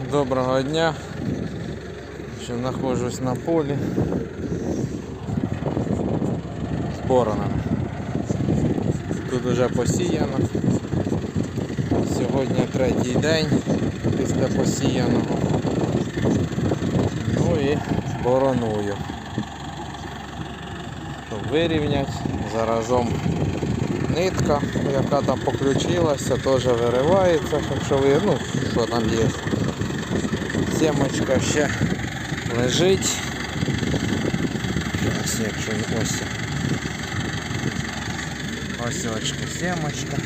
Доброго дня. Ще знаходжусь на полі з боронами. Тут вже посіяно. Сьогодні третій день після посіяного. Ну і бороную. Щоб вирівняти. Заразом нитка, яка там поключилася, теж виривається, якщо ви, ну, що там є. Семочка ще лежить. Зараз, якщо ось. Ось очка семочка.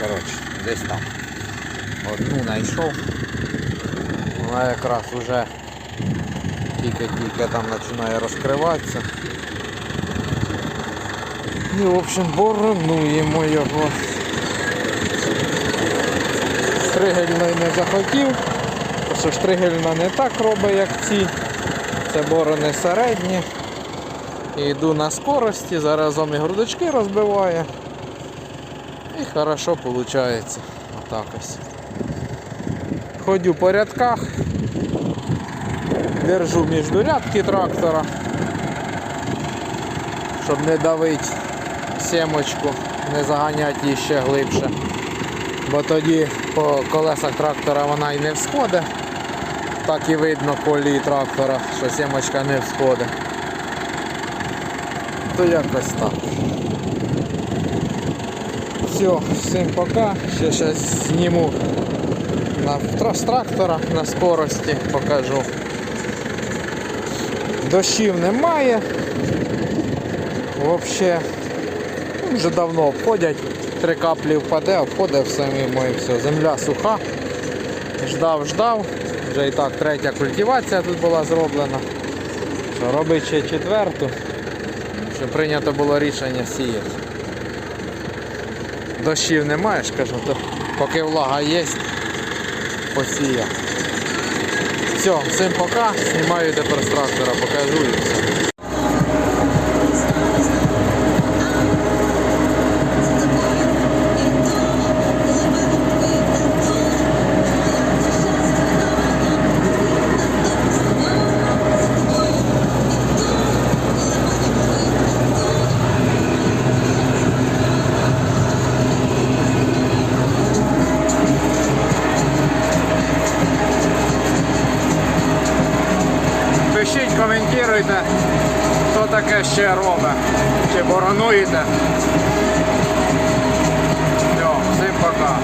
Коротше, десь там. Одну знайшов. Вона якраз уже тільки-тільки там починає розкриватися. І в общем боронуємо його. Штригельної не захотів, тому що штригельна не так робить, як ці. Це борони середні. І йду на скорості, заразом і грудочки розбиває. І хорошо виходить. Отак ось. Ходю по рядках, держу між рядки трактора, щоб не давити семочку, не заганяти її ще глибше. Бо тоді по колесах трактора вона і не всходить. Так і видно колії трактора, що семочка не всходить. То якось так. Все, всім пока. Ще зараз зніму на з трактора на скорості покажу. Дощів немає. Взагалі вже давно обходять. Три каплі впаде, обходить все мимо і все. Земля суха. Ждав, ждав. Вже і так третя культивація тут була зроблена. Що робить ще четверту. Що прийнято було рішення сіяти. Дощів немає, кажу, то поки влага є, посія. Все, всім пока, знімаю тепер з трактора, покажу і все. коментуйте, хто таке ще робить, чи боронуєте. Все, всім пока.